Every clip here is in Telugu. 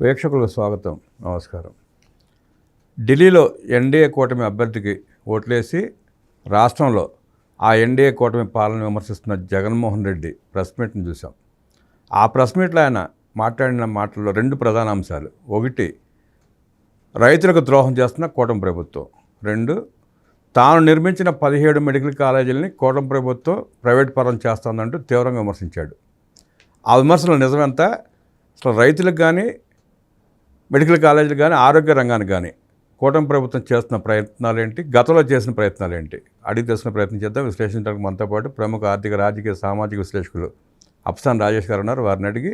వీక్షకులకు స్వాగతం. నమస్కారం. ఢిల్లీలో ఎన్డీఏ కూటమి అభ్యర్థికి ఓట్లేసి రాష్ట్రంలో ఆ ఎన్డీఏ కూటమి పాలన విమర్శిస్తున్న జగన్మోహన్ రెడ్డి ప్రెస్ మీట్ని చూసాం ఆ ప్రెస్ మీట్లో ఆయన మాట్లాడిన మాటల్లో రెండు ప్రధాన అంశాలు ఒకటి రైతులకు ద్రోహం చేస్తున్న కూటమి ప్రభుత్వం. రెండు తాను నిర్మించిన పదిహేడు మెడికల్ కాలేజీలని కూటమి ప్రభుత్వం ప్రైవేట్ పరం చేస్తోందంటూ తీవ్రంగా విమర్శించాడు. ఆ విమర్శలు నిజమెంత? అసలు రైతులకు కానీ మెడికల్ కాలేజీలు కానీ ఆరోగ్య రంగానికి కానీ కూటమి ప్రభుత్వం చేస్తున్న ప్రయత్నాలు ఏంటి గతంలో చేసిన ప్రయత్నాలు ఏంటి అడిగి తెలుసుకునే ప్రయత్నం చేద్దాం. విశ్లేషించడానికి మనతో పాటు ప్రముఖ ఆర్థిక రాజకీయ సామాజిక విశ్లేషకులు అప్సాన్ రాజేష్ గారు ఉన్నారు. వారిని అడిగి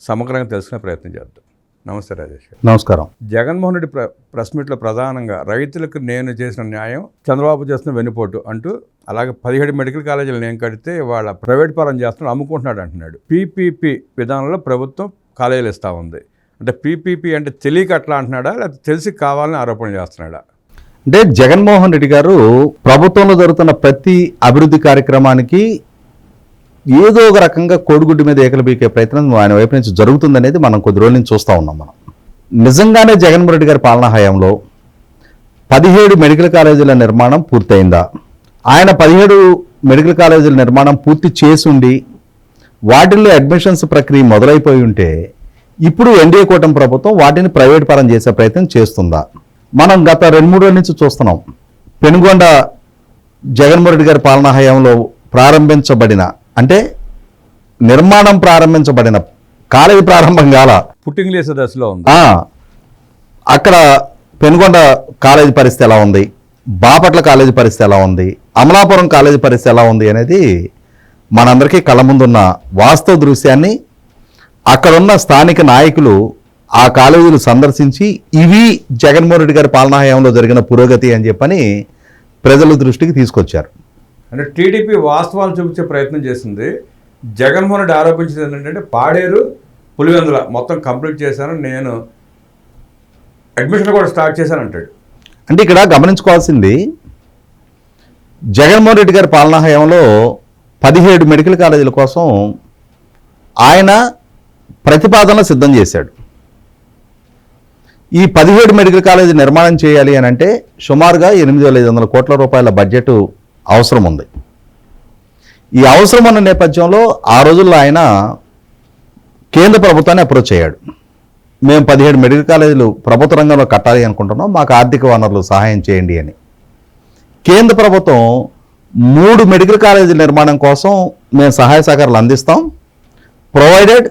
సమగ్రంగా తెలుసుకునే ప్రయత్నం చేద్దాం. నమస్తే రాజేష్ గారు. నమస్కారం. జగన్మోహన్ రెడ్డి ప్ర ప్రెస్ మీట్లో ప్రధానంగా రైతులకు నేను చేసిన న్యాయం చంద్రబాబు చేస్తున్న వెన్నుపోటు అంటూ అలాగే పదిహేడు మెడికల్ కాలేజీలు నేను కడితే వాళ్ళ ప్రైవేట్ పరం చేస్తున్నాడు అమ్ముకుంటున్నాడు అంటున్నాడు. పీపీపీ విధానంలో ప్రభుత్వం కాలేజీలు ఇస్తూ ఉంది. అంటే పీపీపీ అంటే తెలియక అట్లా అంటున్నాడా? లేకపోతే తెలిసి కావాలని ఆరోపణ చేస్తున్నాడా? అంటే జగన్మోహన్ రెడ్డి గారు ప్రభుత్వంలో జరుగుతున్న ప్రతి అభివృద్ధి కార్యక్రమానికి ఏదో ఒక రకంగా కోడిగుడ్డు మీద ఏకలు బీకే ప్రయత్నం ఆయన వైపు నుంచి జరుగుతుందనేది మనం కొద్ది రోజుల నుంచి చూస్తూ ఉన్నాం మనం. నిజంగానే జగన్మోహన్ రెడ్డి గారి పాలనా హయాంలో పదిహేడు మెడికల్ కాలేజీల నిర్మాణం పూర్తయిందా? ఆయన పదిహేడు మెడికల్ కాలేజీల నిర్మాణం పూర్తి చేసుండి వాటిల్లో అడ్మిషన్స్ ప్రక్రియ మొదలైపోయి ఉంటే ఇప్పుడు ఎన్డీఏ కూటమి ప్రభుత్వం వాటిని ప్రైవేట్ పరం చేసే ప్రయత్నం చేస్తుందా? మనం గత రెండు మూడు రోజుల నుంచి చూస్తున్నాం. పెనుగొండ జగన్మోహన్ రెడ్డి గారి పాలనా హయాంలో ప్రారంభించబడిన అంటే నిర్మాణం ప్రారంభించబడిన కాలేజీ ప్రారంభం కాల పుట్టింగ్ లేసే దశలో ఉంది. అక్కడ పెనుగొండ కాలేజీ పరిస్థితి ఎలా ఉంది? బాపట్ల కాలేజీ పరిస్థితి ఎలా ఉంది? అమలాపురం కాలేజీ పరిస్థితి ఎలా ఉంది అనేది మనందరికీ కళ్ళ ముందున్న వాస్తవ దృశ్యాన్ని అక్కడున్న స్థానిక నాయకులు ఆ కాలేజీలు సందర్శించి ఇవి జగన్మోహన్ రెడ్డి గారి పాలనా హయాంలో జరిగిన పురోగతి అని చెప్పని ప్రజల దృష్టికి తీసుకొచ్చారు. అంటే టీడీపీ వాస్తవాలు చూపించే ప్రయత్నం చేసింది. జగన్మోహన్ రెడ్డి ఆరోపించింది ఏంటంటే పాడేరు పులివెందుల మొత్తం కంప్లీట్ చేశాను నేను అడ్మిషన్ కూడా స్టార్ట్ చేశాను అంటాడు. అంటే ఇక్కడ గమనించుకోవాల్సింది జగన్మోహన్ రెడ్డి గారి పాలనా హయాంలో పదిహేడు మెడికల్ కాలేజీల కోసం ఆయన ప్రతిపాదనలు సిద్ధం చేశాడు. ఈ పదిహేడు మెడికల్ కాలేజీ నిర్మాణం చేయాలి అని అంటే సుమారుగా ఎనిమిది వేల ఐదు వందల కోట్ల రూపాయల బడ్జెట్ అవసరం ఉంది. ఈ అవసరం ఉన్న నేపథ్యంలో ఆ రోజుల్లో ఆయన కేంద్ర ప్రభుత్వాన్ని అప్రోచ్ అయ్యాడు. మేము పదిహేడు మెడికల్ కాలేజీలు ప్రభుత్వ రంగంలో కట్టాలి అనుకుంటున్నాం మాకు ఆర్థిక వనరులు సహాయం చేయండి అని. కేంద్ర ప్రభుత్వం మూడు మెడికల్ కాలేజీల నిర్మాణం కోసం మేము సహాయ సహకారాలు అందిస్తాం. ప్రొవైడెడ్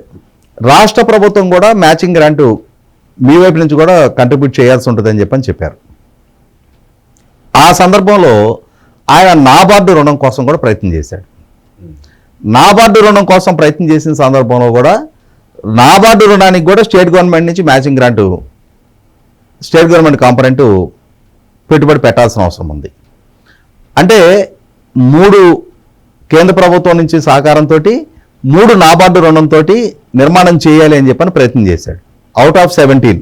రాష్ట్ర ప్రభుత్వం కూడా మ్యాచింగ్ గ్రాంటు మీ వైపు నుంచి కూడా కంట్రిబ్యూట్ చేయాల్సి ఉంటుందని చెప్పని చెప్పారు. ఆ సందర్భంలో ఆయన నాబార్డు రుణం కోసం కూడా ప్రయత్నం చేశాడు. నాబార్డు రుణం కోసం ప్రయత్నం చేసిన సందర్భంలో కూడా నాబార్డు రుణానికి కూడా స్టేట్ గవర్నమెంట్ నుంచి matching grant state government component పెట్టుబడి పెట్టాల్సిన అవసరం ఉంది. అంటే మూడు కేంద్ర ప్రభుత్వం నుంచి సహకారంతో మూడు నాబార్డు రుణంతో నిర్మాణం చేయాలి అని చెప్పని ప్రయత్నం చేశాడు. అవుట్ ఆఫ్ సెవెంటీన్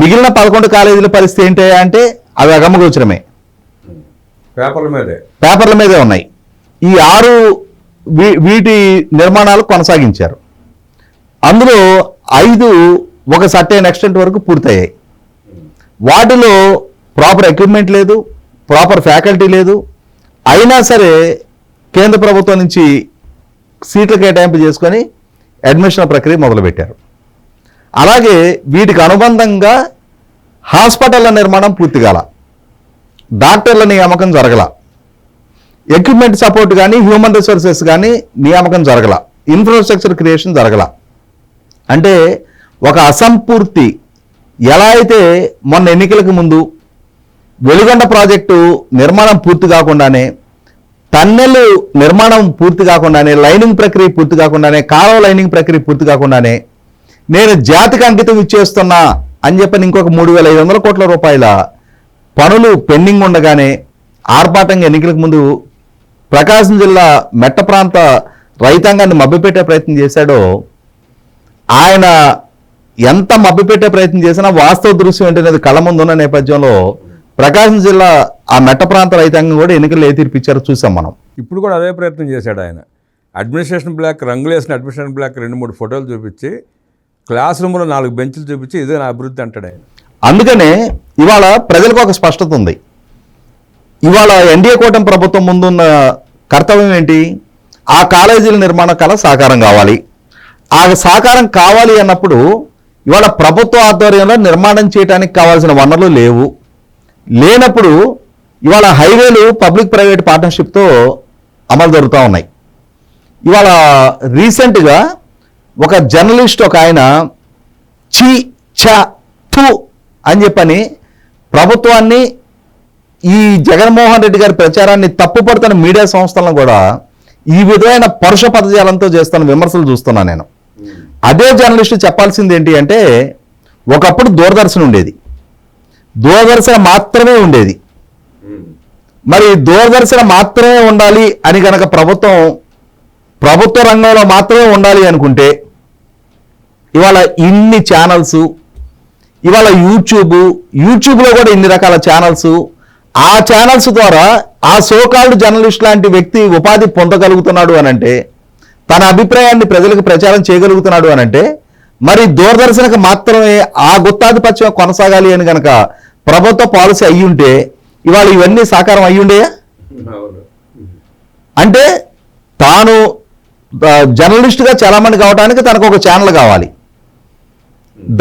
మిగిలిన పదకొండు కాలేజీల పరిస్థితి ఏంటి అంటే అవి అగమగోచరమే పేపర్ల మీదే. పేపర్ల మీదే ఉన్నాయి. ఈ ఆరు వీటి నిర్మాణాలు కొనసాగించారు. అందులో ఐదు ఒక సర్టైన్ ఎక్స్టెంట్ వరకు పూర్తయ్యాయి. వాటిలో ప్రాపర్ ఎక్విప్మెంట్ లేదు ప్రాపర్ ఫ్యాకల్టీ లేదు. అయినా సరే కేంద్ర ప్రభుత్వం నుంచి సీట్ల కేటాయింపు చేసుకొని అడ్మిషన్ ప్రక్రియ మొదలుపెట్టారు. అలాగే వీటికి అనుబంధంగా హాస్పిటళ్ళ నిర్మాణం పూర్తి కాల. డాక్టర్ల నియామకం జరగల. ఎక్విప్మెంట్ సపోర్ట్ కానీ హ్యూమన్ రిసోర్సెస్ కానీ నియామకం జరగల. ఇన్ఫ్రాస్ట్రక్చర్ క్రియేషన్ జరగల. అంటే ఒక అసంపూర్తి ఎలా అయితే మొన్న ఎన్నికలకు ముందు వెలుగొండ ప్రాజెక్టు నిర్మాణం పూర్తి కాకుండానే టన్నెల్ నిర్మాణం పూర్తి కాకుండానే లైనింగ్ ప్రక్రియ పూర్తి కాకుండానే కాలువ లైనింగ్ ప్రక్రియ పూర్తి కాకుండానే నేను జాతికి అంకితం ఇచ్చేస్తున్నా అని చెప్పని ఇంకొక మూడు వేల ఐదు వందల కోట్ల రూపాయల పనులు పెండింగ్ ఉండగానే ఆర్భాటంగా ఎన్నికలకు ముందు ప్రకాశం జిల్లా మెట్ట ప్రాంత రైతాంగాన్ని మభ్యపెట్టే ప్రయత్నం చేశాడో ఆయన ఎంత మభ్యపెట్టే ప్రయత్నం చేసినా వాస్తవ దృశ్యం ఏంటనేది కళ ముందున్న నేపథ్యంలో ప్రకాశం జిల్లా ఆ మెట్ట ప్రాంత రైతాంగం కూడా ఎన్నికలు ఏ తీర్పిచ్చారో చూసాం మనం. ఇప్పుడు కూడా అదే ప్రయత్నం చేశాడు ఆయన. అడ్మినిస్ట్రేషన్ బ్లాక్ రంగులేసిన అడ్మినిస్ట్రేషన్ బ్లాక్ రెండు మూడు ఫోటోలు చూపించి క్లాస్ రూమ్లో నాలుగు బెంచులు చూపించి ఇదే నా అభివృద్ధి అంటాడు ఆయన. అందుకనే ఇవాళ ప్రజలకు ఒక స్పష్టత ఉంది. ఇవాళ ఎన్డీఏ కూటమి ప్రభుత్వం ముందున్న కర్తవ్యం ఏంటి? ఆ కాలేజీల నిర్మాణ కళ సాకారం కావాలి. ఆ సాకారం కావాలి అన్నప్పుడు ఇవాళ ప్రభుత్వ ఆధ్వర్యంలో నిర్మాణం చేయడానికి కావాల్సిన వనరులు లేవు. లేనప్పుడు ఇవాళ హైవేలు పబ్లిక్ ప్రైవేట్ పార్ట్నర్షిప్తో అమలు జరుగుతూ ఉన్నాయి. ఇవాళ రీసెంట్గా ఒక జర్నలిస్ట్ ఒక ఆయన చీ ఛ థు అని చెప్పని ప్రభుత్వాన్ని ఈ జగన్మోహన్ రెడ్డి గారి ప్రచారాన్ని తప్పుపడుతున్న మీడియా సంస్థలను కూడా ఈ విధమైన పరుష పదజాలంతో చేస్తున్న విమర్శలు చూస్తున్నాను నేను. అదే జర్నలిస్టు చెప్పాల్సింది ఏంటి అంటే ఒకప్పుడు దూరదర్శన్ ఉండేది. దూరదర్శన మాత్రమే ఉండేది. మరి దూరదర్శన మాత్రమే ఉండాలి అని కనుక ప్రభుత్వం ప్రభుత్వ రంగంలో మాత్రమే ఉండాలి అనుకుంటే ఇవాళ ఇన్ని ఛానల్స్ ఇవాళ యూట్యూబ్ యూట్యూబ్లో కూడా ఇన్ని రకాల ఛానల్స్ ఆ ఛానల్స్ ద్వారా ఆ సోకాల్డ్ జర్నలిస్ట్ లాంటి వ్యక్తి ఉపాధి పొందగలుగుతున్నాడు అనంటే తన అభిప్రాయాన్ని ప్రజలకు ప్రచారం చేయగలుగుతున్నాడు అనంటే మరి దూరదర్శనకు మాత్రమే ఆ గుత్తాధిపత్యం కొనసాగాలి అని కనుక ప్రభుత్వ పాలసీ అయ్యి ఉంటే ఇవాళ ఇవన్నీ సాకారం అయ్యి ఉండేయా అంటే తాను జర్నలిస్టుగా చాలామంది కావడానికి తనకు ఒక ఛానల్ కావాలి.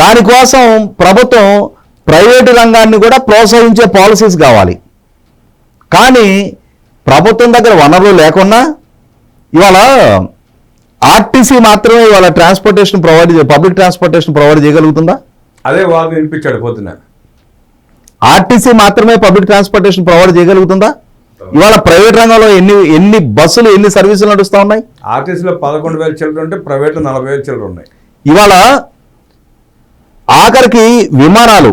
దానికోసం ప్రభుత్వం ప్రైవేటు రంగాన్ని కూడా ప్రోత్సహించే పాలసీస్ కావాలి. కానీ ప్రభుత్వం దగ్గర వనరులు లేకున్నా ఇవాళ ఆర్టీసీ మాత్రమే ఇవాళ transportation provide public transportation provide చేయగలుగుతుందా? అదే వాళ్ళు వినిపించాడు పొద్దున. ఆర్టీసీ మాత్రమే పబ్లిక్ ట్రాన్స్పోర్టేషన్ ప్రొవైడ్ చేయగలుగుతుందా? ఇవాళ ప్రైవేట్ రంగంలో ఎన్ని ఎన్ని బస్సులు ఎన్ని సర్వీసులు నడుస్తూ ఉన్నాయి? ఆర్టీసీలో పదకొండు వేల చిల్లర ఉంటే ప్రైవేట్లో నలభై వేల చిల్లర ఉన్నాయి. ఇవాళ ఆఖరికి విమానాలు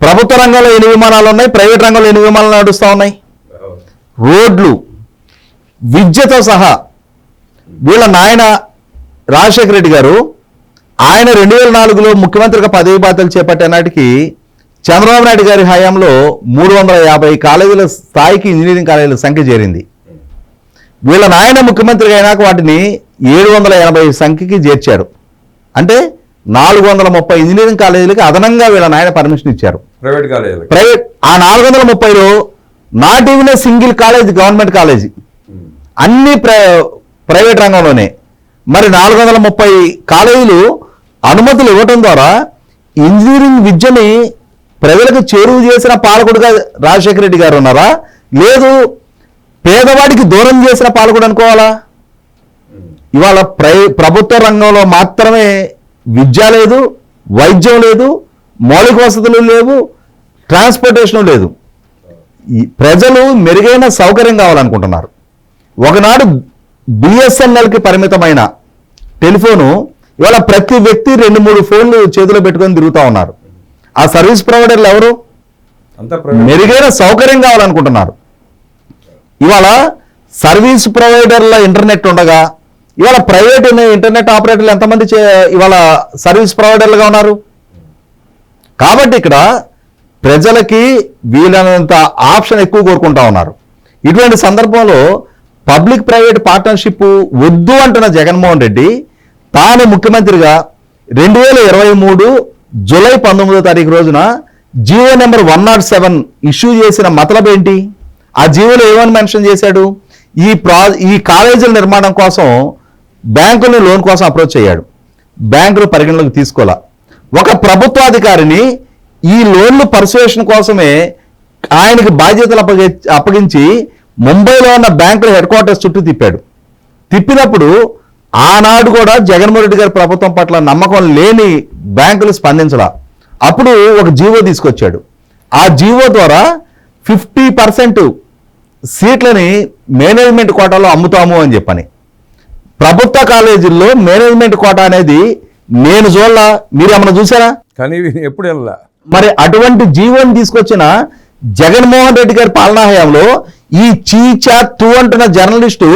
ప్రభుత్వ రంగంలో ఎన్ని విమానాలు ఉన్నాయి? ప్రైవేట్ రంగంలో ఎన్ని విమానాలు నడుస్తూ ఉన్నాయి? రోడ్లు విద్యతో సహా. వీళ్ళ నాయన రాజశేఖర రెడ్డి గారు ఆయన రెండు వేల నాలుగులో ముఖ్యమంత్రిగా పదవి బాధ్యతలు చేపట్టే నాటికి చంద్రబాబు నాయుడు గారి హయాంలో మూడు వందల యాభై కాలేజీల స్థాయికి ఇంజనీరింగ్ కాలేజీల సంఖ్య చేరింది. వీళ్ళ నాయన ముఖ్యమంత్రి అయినాక వాటిని ఏడు వందల ఎనభై సంఖ్యకి చేర్చారు. అంటే నాలుగు వందల ముప్పై ఇంజనీరింగ్ కాలేజీలకి అదనంగా వీళ్ళ నాయన పర్మిషన్ ఇచ్చారు. ప్రైవేట్ కాలేజీలకి. ప్రైవేట్ ఆ నాలుగు వందల ముప్పైలో not even a single college government college. అన్ని ప్ర ప్రైవేట్ రంగంలోనే. మరి నాలుగు వందల ముప్పై కాలేజీలు అనుమతులు ఇవ్వటం ద్వారా ఇంజనీరింగ్ విద్యని ప్రజలకు చేరువు చేసిన పాలకుడుగా రాజశేఖర రెడ్డి గారు ఉన్నారా? లేదు. పేదవాడికి దూరం చేసిన పాలకుడు అనుకోవాలా? ఇవాళ ప్రై ప్రభుత్వ రంగంలో మాత్రమే విద్య లేదు వైద్యం లేదు మౌలిక వసతులు లేవు ట్రాన్స్పోర్టేషన్ లేదు. ప్రజలు మెరుగైన సౌకర్యం కావాలనుకుంటున్నారు. ఒకనాడు బిఎస్ఎన్ఎల్కి పరిమితమైన టెలిఫోను ఇవాళ ప్రతి వ్యక్తి రెండు మూడు ఫోన్లు చేతిలో పెట్టుకొని తిరుగుతూ ఉన్నారు. ఆ సర్వీస్ ప్రొవైడర్లు ఎవరు? మెరుగైన సౌకర్యం కావాలనుకుంటున్నారు. ఇవాళ సర్వీస్ ప్రొవైడర్ల ఇంటర్నెట్ ఉండగా ఇవాళ ప్రైవేట్ ఇంటర్నెట్ ఆపరేటర్లు ఎంతమంది ఇవాళ సర్వీస్ ప్రొవైడర్లుగా ఉన్నారు? కాబట్టి ఇక్కడ ప్రజలకి వీలైనంత ఆప్షన్ ఎక్కువ కోరుకుంటా ఉన్నారు. ఇటువంటి సందర్భంలో పబ్లిక్ ప్రైవేట్ పార్ట్నర్షిప్ వద్దు అంటున్న జగన్మోహన్ రెడ్డి తాను ముఖ్యమంత్రిగా రెండు వేల ఇరవై మూడు జూలై పంతొమ్మిదో తారీఖు రోజున Jio number one not seven issue చేసిన మతలబ్ ఏంటి? ఆ జీవోలో ఏమని మెన్షన్ చేశాడు? ఈ ప్రా ఈ కాలేజీల నిర్మాణం కోసం బ్యాంకులను లోన్ కోసం అప్రోచ్ అయ్యాడు. బ్యాంకులు పరిగణలోకి తీసుకోవాలా ఒక ప్రభుత్వాధికారిని ఈ లోన్లు పర్సువేషన్ కోసమే ఆయనకి బాధ్యతలు అప్పగి అప్పగించి ముంబైలో ఉన్న బ్యాంకుల హెడ్ క్వార్టర్స్ చుట్టూ తిప్పాడు. తిప్పినప్పుడు ఆనాడు కూడా జగన్మోహన్ రెడ్డి గారి ప్రభుత్వం పట్ల నమ్మకం లేని బ్యాంకులు స్పందించలా. అప్పుడు ఒక జీవో తీసుకొచ్చాడు. ఆ జీవో ద్వారా ఫిఫ్టీ పర్సెంట్ సీట్లని మేనేజ్మెంట్ కోటాలో అమ్ముతాము అని చెప్పని. ప్రభుత్వ కాలేజీల్లో మేనేజ్మెంట్ కోటా అనేది నేను చూడలా మీరు ఏమన్నా చూసారా కానీ ఎప్పుడు వెళ్ళా మరి అటువంటి జీవోని తీసుకొచ్చిన జగన్మోహన్ రెడ్డి గారి పాలనా హయాంలో ఈ చీచా తూ అంటున్న జర్నలిస్టు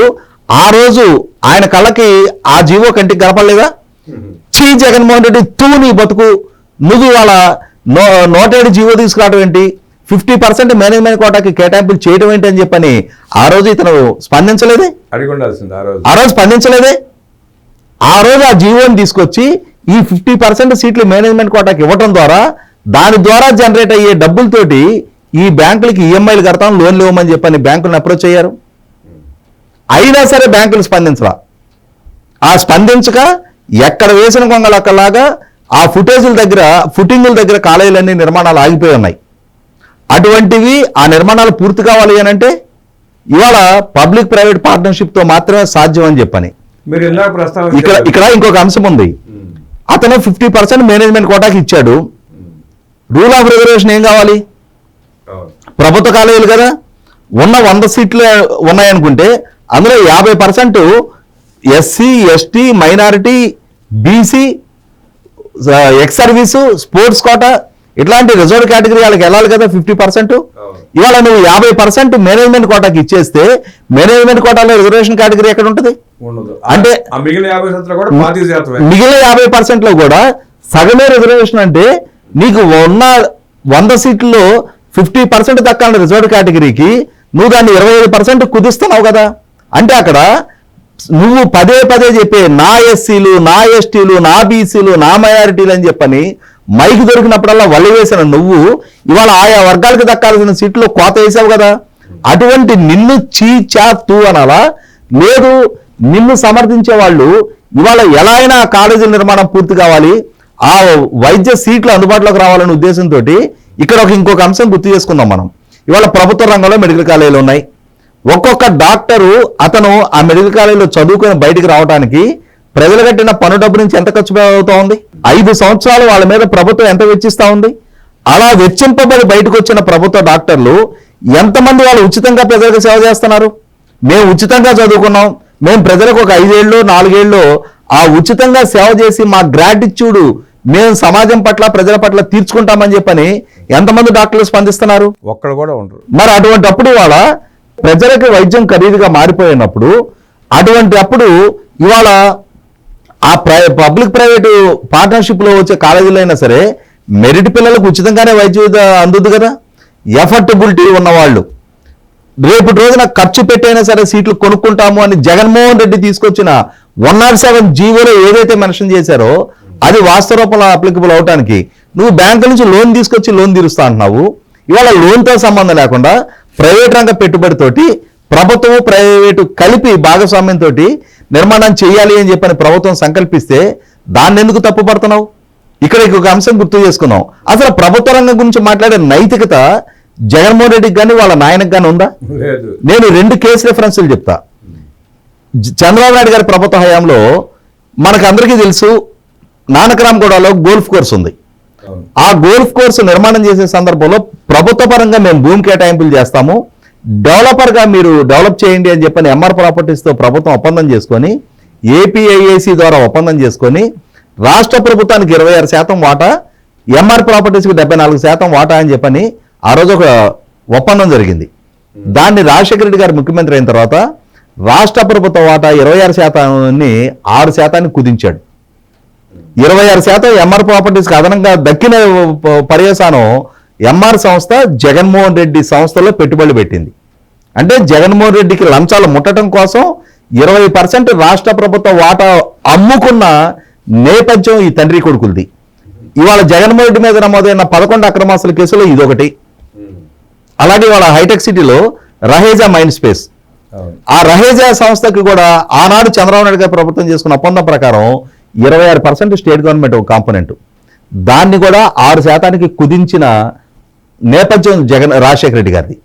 ఆ రోజు ఆయన కళ్ళకి ఆ జీవో కంటికి కనపడలేదా? చీ జగన్మోహన్ రెడ్డి తూ నీ బతుకు. నువ్వు వాళ్ళ నో నోటేడు జీవో తీసుకురావడం ఏంటి? ఫిఫ్టీ పర్సెంట్ మేనేజ్మెంట్ కోటాకి కేటాయింపులు చేయడం ఏంటి అని చెప్పని ఆ రోజు ఇతను స్పందించలేదే? ఆ రోజు. స్పందించలేదే? ఆ రోజు ఆ జీవోని తీసుకొచ్చి ఈ ఫిఫ్టీ పర్సెంట్ సీట్లు మేనేజ్మెంట్ కోటాకి ఇవ్వటం ద్వారా దాని ద్వారా జనరేట్ అయ్యే డబ్బులతోటి ఈ బ్యాంకులకి ఈఎంఐలు కడతాం లోన్లు ఇవ్వమని చెప్పని బ్యాంకులను అప్రోచ్ అయ్యారు. అయినా సరే బ్యాంకులు స్పందించరా ఆ స్పందించక ఎక్కడ వేసిన కొంగలు అక్కడలాగా ఆ ఫుటేజుల దగ్గర ఫుటింగుల దగ్గర కాలేజీలన్నీ నిర్మాణాలు ఆగిపోయి ఉన్నాయి. అటువంటివి ఆ నిర్మాణాలు పూర్తి కావాలి అని అంటే ఇవాళ పబ్లిక్ ప్రైవేట్ పార్ట్నర్షిప్తో మాత్రమే సాధ్యం అని చెప్పని. ఇక్కడ ఇక్కడ ఇంకొక అంశం ఉంది. అతను ఫిఫ్టీ పర్సెంట్ మేనేజ్మెంట్ కోటాకి ఇచ్చాడు. రూల్ ఆఫ్ రిజర్వేషన్ ఏం కావాలి? ప్రభుత్వ కాలేజీలు కదా. ఉన్న వంద సీట్లు ఉన్నాయనుకుంటే అందులో యాభై percent SC ST minority BC ex service sports కోట ఇట్లాంటి రిజర్వ్ కేటగిరీ వాళ్ళకి వెళ్ళాలి కదా ఫిఫ్టీ పర్సెంట్. ఇవాళ నువ్వు యాభై పర్సెంట్ మేనేజ్మెంట్ కోటాకి ఇచ్చేస్తే మేనేజ్మెంట్ కోటాలో రిజర్వేషన్ కేటగిరీ ఎక్కడ ఉంటుంది? అంటే- మిగిలిన యాభై పర్సెంట్లో కూడా సగమే రిజర్వేషన్ అంటే నీకు ఉన్న వంద సీట్లలో ఫిఫ్టీ పర్సెంట్ దక్కాలి రిజర్వ్ కేటగిరీకి నువ్వు దాన్ని ఇరవై ఐదు పర్సెంట్ కుదిస్తున్నావు కదా. అంటే అక్కడ నువ్వు పదే పదే చెప్పే నా ఎస్సీలు నా ఎస్టీలు నా బీసీలు నా మైనారిటీలు అని చెప్పని మైకి దొరికినప్పుడల్లా వల్లి వేసిన నువ్వు ఇవాళ ఆయా వర్గాలకు దక్కాల్సిన సీట్లు కోత వేసావు కదా. అటువంటి నిన్ను చీ చా తూ అనాలా? లేదు నిన్ను సమర్థించే వాళ్ళు ఇవాళ ఎలా అయినా కాలేజీల నిర్మాణం పూర్తి కావాలి ఆ వైద్య సీట్లు అందుబాటులోకి రావాలనే ఉద్దేశంతో ఇక్కడ ఒక ఇంకొక అంశం గుర్తు చేసుకుందాం మనం. ఇవాళ ప్రభుత్వ రంగంలో మెడికల్ కాలేజీలు ఉన్నాయి. ఒక్కొక్క డాక్టరు అతను ఆ మెడికల్ కాలేజీలో చదువుకొని బయటికి రావడానికి ప్రజలు కట్టిన పన్ను డబ్బు నుంచి ఎంత ఖర్చు అవుతా ఉంది ఐదు సంవత్సరాలు వాళ్ళ మీద ప్రభుత్వం ఎంత వెచ్చిస్తా ఉంది అలా వెచ్చింపబడి బయటకు వచ్చిన ప్రభుత్వ డాక్టర్లు ఎంతమంది వాళ్ళు ఉచితంగా ప్రజలకు సేవ చేస్తున్నారు? మేము ఉచితంగా చదువుకున్నాం. మేము ప్రజలకు ఒక ఐదేళ్ళు నాలుగేళ్ళు ఆ ఉచితంగా సేవ చేసి మా గ్రాటిట్యూడ్ మేము సమాజం పట్ల ప్రజల పట్ల తీర్చుకుంటామని చెప్పని ఎంతమంది డాక్టర్లు స్పందిస్తున్నారు? ఒక్కడు కూడా ఉండరు. మరి అటువంటి అప్పుడు ఇవాళ ప్రజలకు వైద్యం ఖరీదుగా మారిపోయినప్పుడు అటువంటి అప్పుడు ఇవాళ ఆ ప్రై పబ్లిక్ ప్రైవేటు పార్ట్నర్షిప్లో వచ్చే కాలేజీలు అయినా సరే మెరిట్ పిల్లలకు ఉచితంగానే వైద్యం అందుద్ది కదా? ఎఫర్టబిలిటీ ఉన్నవాళ్ళు. రేపు రోజున ఖర్చు పెట్టైనా సరే సీట్లు కొనుక్కుంటాము అని జగన్మోహన్ రెడ్డి తీసుకొచ్చిన వన్ నాట్ సెవెన్ జీవోలో ఏదైతే మెన్షన్ చేశారో అది వాస్తవ రూపంలో అప్లికబుల్ అవడానికి నువ్వు బ్యాంకు నుంచి లోన్ తీసుకొచ్చి లోన్ తీరుస్తా అంటున్నావు. ఇవాళ లోన్తో సంబంధం లేకుండా ప్రైవేట్ రంగ పెట్టుబడితోటి ప్రభుత్వం ప్రైవేటు కలిపి భాగస్వామ్యంతో నిర్మాణం చేయాలి అని చెప్పని ప్రభుత్వం సంకల్పిస్తే దాన్ని ఎందుకు తప్పుపడుతున్నావు ఇక్కడ ఇంకొక అంశం గుర్తు చేసుకున్నాం. అసలు ప్రభుత్వ రంగం గురించి మాట్లాడే నైతికత జగన్మోహన్ రెడ్డికి కానీ వాళ్ళ నాయనకు కానీ ఉందా? నేను రెండు కేసు రెఫరెన్స్లు చెప్తా. చంద్రబాబు నాయుడు గారి ప్రభుత్వ హయాంలో మనకు అందరికీ తెలుసు నానకరామ్గూడలో గోల్ఫ్ కోర్స్ ఉంది. ఆ గోల్ఫ్ కోర్సు నిర్మాణం చేసే సందర్భంలో ప్రభుత్వ పరంగా మేము భూమి కేటాయింపులు చేస్తాము. డెవలపర్గా మీరు డెవలప్ చేయండి అని చెప్పని ఎంఆర్ ప్రాపర్టీస్తో ప్రభుత్వం ఒప్పందం చేసుకొని ఏపీఐఏసి ద్వారా ఒప్పందం చేసుకొని రాష్ట్ర ప్రభుత్వానికి ఇరవై ఆరు శాతం వాటా ఎంఆర్ ప్రాపర్టీస్కి డెబ్బై నాలుగు శాతం వాటా అని చెప్పని ఆ రోజు ఒక ఒప్పందం జరిగింది. దాన్ని రాజశేఖర రెడ్డి గారు ముఖ్యమంత్రి అయిన తర్వాత రాష్ట్ర ప్రభుత్వ వాటా ఇరవై ఆరు శాతాన్ని ఆరు శాతాన్ని కుదించాడు. ఇరవై ఆరు శాతం ఎంఆర్ ప్రాపర్టీస్కి అదనంగా దక్కిన ప- పర్యవసానం ఎంఆర్ సంస్థ జగన్మోహన్ రెడ్డి సంస్థలో పెట్టుబడి పెట్టింది. అంటే జగన్మోహన్ రెడ్డికి లంచాలు ముట్టడం కోసం ఇరవై పర్సెంట్ రాష్ట్ర ప్రభుత్వ వాటా అమ్ముకున్న నేపథ్యం ఈ తండ్రి కొడుకులది. ఇవాళ జగన్మోహన్ రెడ్డి మీద నమోదైన పదకొండు అక్రమాస్తుల కేసులో ఇదొకటి. అలాగే ఇవాళ హైటెక్ సిటీలో రహేజా మైండ్ స్పేస్. ఆ రహేజా సంస్థకి కూడా ఆనాడు చంద్రబాబు నాయుడు గారు ప్రభుత్వం చేసుకున్న ఒప్పందం ప్రకారం ఇరవై ఆరు పర్సెంట్ స్టేట్ గవర్నమెంట్ ఒక కాంపోనెంట్. దాన్ని కూడా ఆరు శాతానికి కుదించిన నేపథ్యం జగన్ రాజశేఖర రెడ్డి గారిది.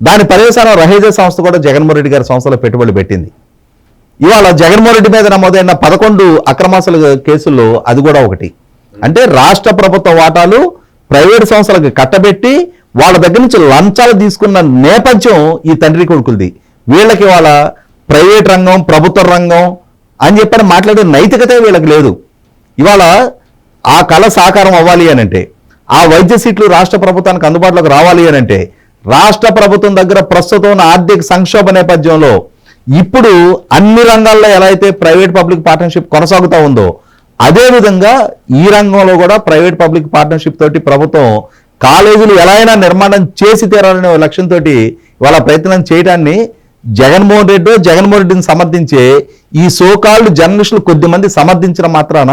దాని పర్యవసానం రహేజా సంస్థ కూడా జగన్మోహన్ రెడ్డి గారి సంస్థలో పెట్టుబడి పెట్టింది. ఇవాళ జగన్మోహన్ రెడ్డి మీద నమోదైన పదకొండు అక్రమాసుల కేసుల్లో అది కూడా ఒకటి. అంటే రాష్ట్ర ప్రభుత్వ వాటాలు ప్రైవేట్ సంస్థలకు కట్టబెట్టి వాళ్ళ దగ్గర నుంచి లంచాలు తీసుకున్న నేపథ్యం ఈ తండ్రి కొడుకులది. వీళ్ళకి వాళ్ళ ప్రైవేట్ రంగం ప్రభుత్వ రంగం అని చెప్పని మాట్లాడే నైతికత వీళ్ళకి లేదు. ఇవాళ ఆ కళ సాకారం అవ్వాలి అని అంటే ఆ వైద్య సీట్లు రాష్ట్ర ప్రభుత్వానికి అందుబాటులోకి రావాలి అని అంటే రాష్ట్ర ప్రభుత్వం దగ్గర ప్రస్తుతం ఉన్న ఆర్థిక సంక్షోభ నేపథ్యంలో ఇప్పుడు అన్ని రంగాల్లో ఎలా అయితే ప్రైవేట్ పబ్లిక్ పార్ట్నర్షిప్ కొనసాగుతూ ఉందో అదే విధంగా ఈ రంగంలో కూడా ప్రైవేట్ పబ్లిక్ పార్ట్నర్షిప్ తోటి ప్రభుత్వం కాలేజీలు ఎలా అయినా నిర్మాణం చేసి తీరాలనే లక్ష్యంతో ఇవాళ ప్రయత్నం చేయడాన్ని జగన్మోహన్ రెడ్డి జగన్మోహన్ రెడ్డిని సమర్థించే ఈ సోకాళ్ళు జర్నలిస్టులు కొద్దిమంది సమర్థించిన మాత్రాన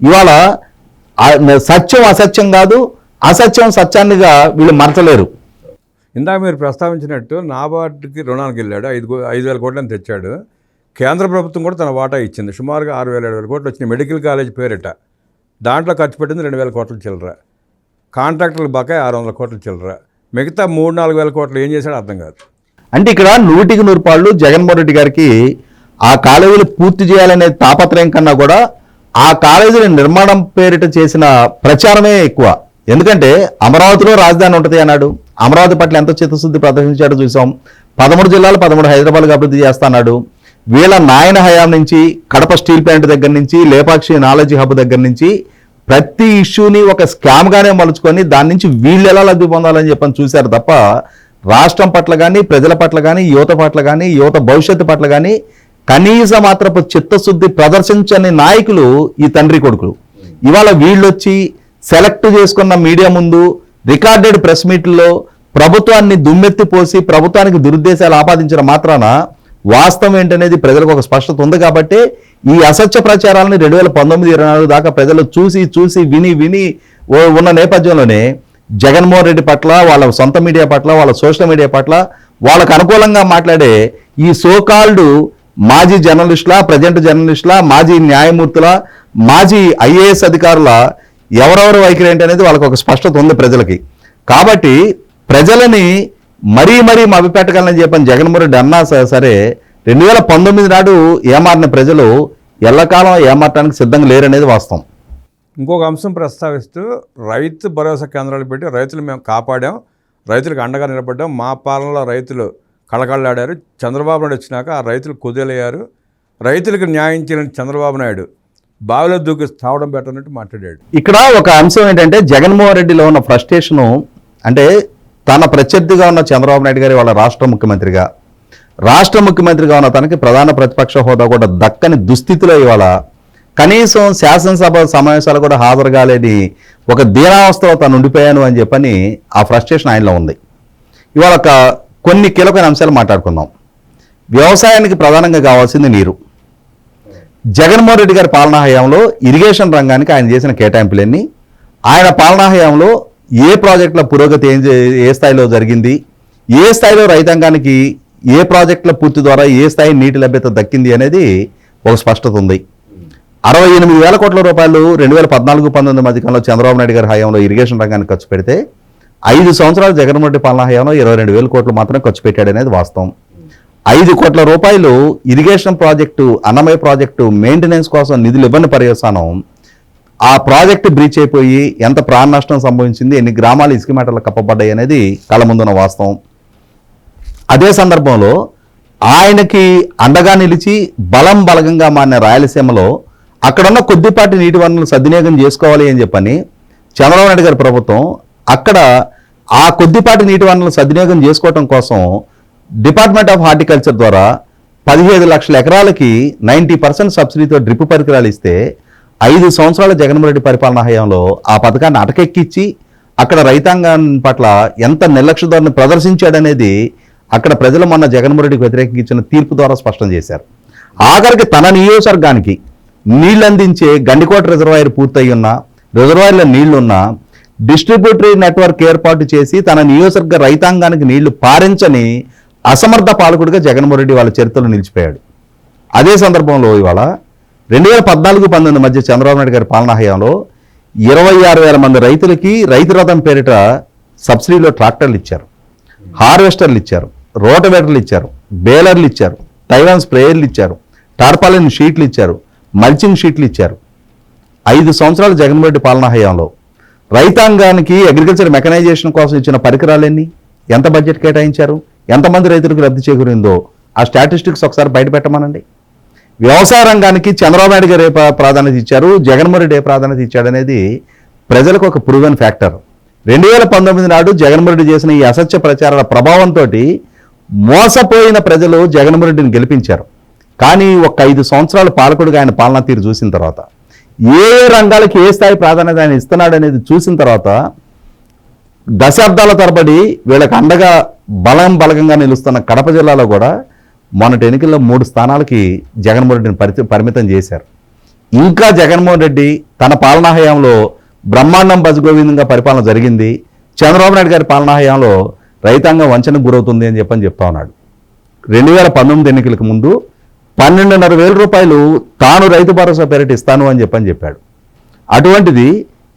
ఇవాళ సత్యం అసత్యం కాదు అసత్యం సత్యాన్నిగా వీళ్ళు మరచలేరు. ఇందాక మీరు ప్రస్తావించినట్టు నాబార్డుకి రుణానికి వెళ్ళాడు ఐదు ఐదు వేల కోట్లని తెచ్చాడు. కేంద్ర ప్రభుత్వం కూడా తన వాటా ఇచ్చింది. సుమారుగా ఆరు వేల ఏడు వేల కోట్లు వచ్చినాయి. మెడికల్ కాలేజ్ పేరిట. దాంట్లో ఖర్చు పెట్టింది రెండు వేల కోట్ల చిల్లర. కాంట్రాక్టర్లకు బకాయి ఆరు వందల కోట్ల చిల్లర. మిగతా మూడు నాలుగు వేల కోట్లు ఏం చేశాడో అర్థం కాదు. అంటే ఇక్కడ నూటికి నూరు పాళ్ళు జగన్మోహన్ రెడ్డి గారికి ఆ కాలేజీలు పూర్తి చేయాలనే తాపత్రయం కన్నా కూడా ఆ కాలేజీల నిర్మాణం పేరిట చేసిన ప్రచారమే ఎక్కువ. ఎందుకంటే అమరావతిలో రాజధాని ఉంటుంది అన్నాడు. అమరావతి పట్ల ఎంత చిత్తశుద్ధి ప్రదర్శించాడో చూసాం. పదమూడు జిల్లాలు పదమూడు హైదరాబాద్గా అభివృద్ధి చేస్తాడు వీళ్ళ నాయన హయాం నుంచి కడప స్టీల్ ప్లాంట్ దగ్గర నుంచి లేపాక్షి నాలెడ్జ్ హబ్ దగ్గర నుంచి ప్రతి ఇష్యూని ఒక స్కామ్గానే మలుచుకొని దాని నుంచి వీళ్ళు ఎలా లబ్ధి పొందాలని చెప్పని చూశారు తప్ప రాష్ట్రం పట్ల కానీ ప్రజల పట్ల కానీ యువత పట్ల కానీ యువత భవిష్యత్తు పట్ల కానీ కనీస మాత్రపు చిత్తశుద్ధి ప్రదర్శించని నాయకులు ఈ తండ్రి కొడుకులు. ఇవాళ వీళ్ళొచ్చి సెలెక్ట్ చేసుకున్న మీడియా ముందు రికార్డెడ్ ప్రెస్ మీట్లో ప్రభుత్వాన్ని దుమ్మెత్తి పోసి ప్రభుత్వానికి దురుద్దేశాలు ఆపాదించిన మాత్రాన వాస్తవం ఏంటనేది ప్రజలకు ఒక స్పష్టత ఉంది కాబట్టి ఈ అసత్య ప్రచారాలను రెండు వేల పంతొమ్మిది ఇరవై నాలుగు దాకా ప్రజలు చూసి చూసి విని విని ఉన్న నేపథ్యంలోనే జగన్మోహన్ రెడ్డి పట్ల వాళ్ళ సొంత మీడియా పట్ల వాళ్ళ సోషల్ మీడియా పట్ల వాళ్ళకు అనుకూలంగా మాట్లాడే ఈ సోకాల్డ్ మాజీ జర్నలిస్టుల ప్రజెంట్ జర్నలిస్టుల మాజీ న్యాయమూర్తుల మాజీ ఐఏఎస్ అధికారుల ఎవరెవరు వైఖరి ఏంటి అనేది వాళ్ళకి ఒక స్పష్టత ఉంది ప్రజలకి. కాబట్టి ప్రజలని మరీ మరీ మభ్యపెట్టగలని చెప్పని జగన్మోహన్ రెడ్డి అన్నా సరే రెండు వేల పంతొమ్మిది నాడు ఏమారిన ప్రజలు ఎల్లకాలం ఏమారటానికి సిద్ధంగా లేరనేది వాస్తవం. ఇంకొక అంశం ప్రస్తావిస్తూ రైతు భరోసా కేంద్రాలు పెట్టి రైతులు మేము కాపాడాం రైతులకు అండగా నిలబడ్డాం. మా పాలనలో రైతులు కళకళలాడారు. చంద్రబాబు నాయుడు వచ్చినాక ఆ రైతులు కుదేలయ్యారు. రైతులకు న్యాయం చేయని చంద్రబాబు నాయుడు బావిలో దూకి తావడం పెట్టనట్టు మాట్లాడాడు. ఇక్కడ ఒక అంశం ఏంటంటే జగన్మోహన్ రెడ్డిలో ఉన్న ఫ్రస్ట్రేషను అంటే తన ప్రత్యర్థిగా ఉన్న చంద్రబాబు నాయుడు గారి వాళ్ళ రాష్ట్ర ముఖ్యమంత్రిగా. రాష్ట్ర ముఖ్యమంత్రిగా ఉన్న తనకి ప్రధాన ప్రతిపక్ష హోదా కూడా దక్కని దుస్థితిలో ఇవాళ కనీసం శాసనసభ సమావేశాలు కూడా హాజరు కాలేని ఒక దీనావస్థలో తను ఉండిపోయాను అని చెప్పని ఆ ఫ్రస్ట్రేషన్ ఆయనలో ఉంది. ఇవాళ ఒక కొన్ని కీలకమైన అంశాలు మాట్లాడుకుందాం. వ్యవసాయానికి ప్రధానంగా కావాల్సింది నీరు. జగన్మోహన్ రెడ్డి గారి పాలనా హయాంలో ఇరిగేషన్ రంగానికి ఆయన చేసిన కేటాయింపులన్నీ ఆయన పాలనా హయాంలో ఏ ప్రాజెక్టుల పురోగతి ఏం ఏ స్థాయిలో జరిగింది ఏ స్థాయిలో రైతాంగానికి ఏ ప్రాజెక్టుల పూర్తి ద్వారా ఏ స్థాయి నీటి లభ్యత దక్కింది అనేది ఒక స్పష్టత ఉంది. అరవై ఎనిమిది వేల కోట్ల రూపాయలు రెండు వేల పద్నాలుగు పంతొమ్మిది మధ్యకాలంలో చంద్రబాబు నాయుడు గారి హయాంలో ఇరిగేషన్ రంగానికి ఖర్చు పెడితే ఐదు సంవత్సరాలు జగన్మోహన్ రెడ్డి పాలన హయాంలో ఇరవై రెండు వేల కోట్లు మాత్రమే ఖర్చు పెట్టాడు అనేది వాస్తవం. ఐదు కోట్ల రూపాయలు irrigation project Annamayya project maintenance కోసం నిధులు ఇవ్వని పర్యవసానం ఆ ప్రాజెక్టు బ్రీచ్ అయిపోయి ఎంత ప్రాణ నష్టం సంభవించింది ఎన్ని గ్రామాలు ఇసుక మేటలు కప్పబడ్డాయి అనేది కళ్ళ ముందున్న వాస్తవం. అదే సందర్భంలో ఆయనకి అండగా నిలిచి బలం బలగంగా మారిన రాయలసీమలో అక్కడున్న కొద్దిపాటి నీటి వనరులు సద్వినియోగం చేసుకోవాలి అని చెప్పని చంద్రబాబు నాయుడు గారి ప్రభుత్వం అక్కడ ఆ కొద్దిపాటి నీటి వనరులు సద్వినియోగం చేసుకోవటం కోసం డిపార్ట్మెంట్ ఆఫ్ హార్టికల్చర్ ద్వారా పదిహేను లక్షల ఎకరాలకి నైంటీ పర్సెంట్ సబ్సిడీతో డ్రిప్ పరికరాలు ఇస్తే ఐదు సంవత్సరాల జగన్మోహన్ రెడ్డి పరిపాలన హయాంలో ఆ పథకాన్ని అటకెక్కిచ్చి అక్కడ రైతాంగం పట్ల ఎంత నిర్లక్ష్య ధోరణి ప్రదర్శించాడనేది అక్కడ ప్రజలు మొన్న జగన్మోహన్ రెడ్డికి వ్యతిరేకించిన తీర్పు ద్వారా స్పష్టం చేశారు. ఆఖరికి తన నియోజకవర్గానికి నీళ్ళందించే అందించే గండికోట రిజర్వాయర్ పూర్తయి ఉన్న రిజర్వాయర్లో నీళ్ళున్నా డిస్ట్రిబ్యూటరీ నెట్వర్క్ ఏర్పాటు చేసి తన నియోజకవర్గ రైతాంగానికి నీళ్ళు పారించని అసమర్థ పాలకుడిగా జగన్మోహన్ రెడ్డి వాళ్ళ చరిత్రలో నిలిచిపోయాడు. అదే సందర్భంలో ఇవాళ రెండు వేల పద్నాలుగు పంతొమ్మిది మధ్య చంద్రబాబు నాయుడు గారి పాలనా హయాంలో ఇరవై ఆరు వేల మంది రైతులకి రైతు రథం పేరిట సబ్సిడీలో ట్రాక్టర్లు ఇచ్చారు. హార్వెస్టర్లు ఇచ్చారు. రోటవేటర్లు ఇచ్చారు. బేలర్లు ఇచ్చారు. టైవాన్ స్ప్రేయర్లు ఇచ్చారు. టార్పాలిన్ షీట్లు ఇచ్చారు. మల్చింగ్ షీట్లు ఇచ్చారు. ఐదు సంవత్సరాలు జగన్మోహన్ రెడ్డి పాలనా హయాంలో. రైతాంగానికి అగ్రికల్చర్ మెకనైజేషన్ కోసం ఇచ్చిన పరికరాలన్నీ ఎంత బడ్జెట్ కేటాయించారు? ఎంతమంది రైతులకు లబ్ధి చేకూరిందో ఆ స్టాటిస్టిక్స్ ఒకసారి బయట పెట్టమనండి. వ్యవసాయ రంగానికి చంద్రబాబు నాయుడు గారు ఏ ప్రాధాన్యత ఇచ్చారు? జగన్మోహన్ రెడ్డి ఏ ప్రాధాన్యత ఇచ్చాడనేది ప్రజలకు ఒక ప్రూవెన్ ఫ్యాక్టర్ రెండు వేల పంతొమ్మిది నాడు జగన్మోహన్ రెడ్డి చేసిన ఈ అసత్య ప్రచారాల ప్రభావంతో మోసపోయిన ప్రజలు జగన్మోహన్ రెడ్డిని గెలిపించారు. కానీ ఒక ఐదు సంవత్సరాల పాలకుడిగా ఆయన పాలనా తీరు చూసిన తర్వాత ఏ ఏ రంగాలకి ఏ స్థాయి ప్రాధాన్యత ఆయన ఇస్తున్నాడు అనేది చూసిన తర్వాత దశాబ్దాల తరబడి వీళ్ళకి అండగా బలం బలగంగా నిలుస్తున్న కడప జిల్లాలో కూడా మొన్నటి ఎన్నికల్లో మూడు స్థానాలకి జగన్మోహన్ రెడ్డిని పరిమితం చేశారు. ఇంకా జగన్మోహన్ రెడ్డి తన పాలనా హయాంలో బ్రహ్మాండం బజగోవిందంగా పరిపాలన జరిగింది. చంద్రబాబు నాయుడు గారి పాలనా హయాంలో రైతాంగం వంచనకు గురవుతుంది అని చెప్పని చెప్తా ఉన్నాడు. రెండు వేల పంతొమ్మిది ఎన్నికలకు ముందు పన్నెండున్నర వేల రూపాయలు తాను రైతు భరోసా పేరిట ఇస్తాను అని చెప్పని చెప్పాడు. అటువంటిది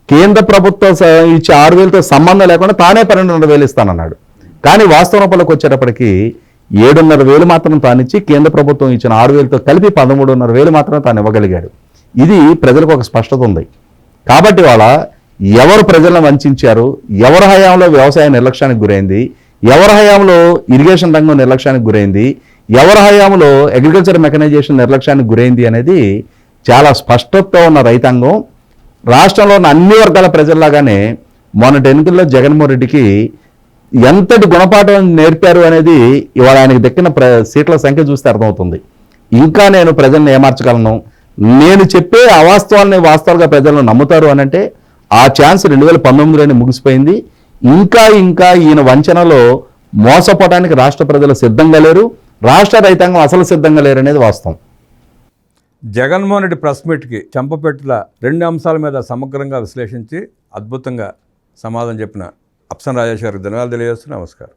కేంద్ర ప్రభుత్వం ఇచ్చే ఆరు వేలతో సంబంధం లేకుండా తానే పన్నెండున్నర వేలు ఇస్తానన్నాడు. కానీ వాస్తవ రూపంలోకి వచ్చేటప్పటికి ఏడున్నర వేలు మాత్రం తానిచ్చి కేంద్ర ప్రభుత్వం ఇచ్చిన ఆరు వేలతో కలిపి పదమూడున్నర వేలు మాత్రం తాను ఇవ్వగలిగాడు. ఇది ప్రజలకు ఒక స్పష్టత ఉంది. కాబట్టి వాళ్ళ ఎవరు ప్రజలను వంచారు? ఎవరి హయాంలో వ్యవసాయ నిర్లక్ష్యానికి గురైంది? ఎవరి హయాంలో ఇరిగేషన్ రంగం నిర్లక్ష్యానికి గురైంది? ఎవరి హయాంలో అగ్రికల్చర్ మెకనైజేషన్ నిర్లక్ష్యానికి గురైంది అనేది చాలా స్పష్టతతో ఉన్న రైతాంగం. రాష్ట్రంలో ఉన్న అన్ని వర్గాల ప్రజల్లాగానే మొన్నటి ఎన్నికల్లో జగన్మోహన్ రెడ్డికి ఎంతటి గుణపాఠం నేర్పారు అనేది ఇవాళ ఆయనకు దక్కిన ప్ర సీట్ల సంఖ్య చూస్తే అర్థమవుతుంది. ఇంకా నేను ప్రజల్ని ఏమార్చగలను? నేను చెప్పే అవాస్తవాలని వాస్తవాలుగా ప్రజలను నమ్ముతారు అని అంటే ఆ ఛాన్స్ రెండు వేల పంతొమ్మిదిలోనే ముగిసిపోయింది. ఇంకా ఇంకా ఈయన వంచనలో మోసపోవడానికి రాష్ట్ర ప్రజలు సిద్ధంగా లేరు. రాష్ట్ర రైతాంగం అసలు సిద్ధంగా లేరనేది వాస్తవం. జగన్మోహన్ రెడ్డి ప్రెస్ మీట్కి చంపపెట్టుల రెండు అంశాల మీద సమగ్రంగా విశ్లేషించి అద్భుతంగా సమాధానం చెప్పిన అప్సన్ రాజేష్ గారికి ధన్యవాదాలు తెలియజేస్తూ నమస్కారం.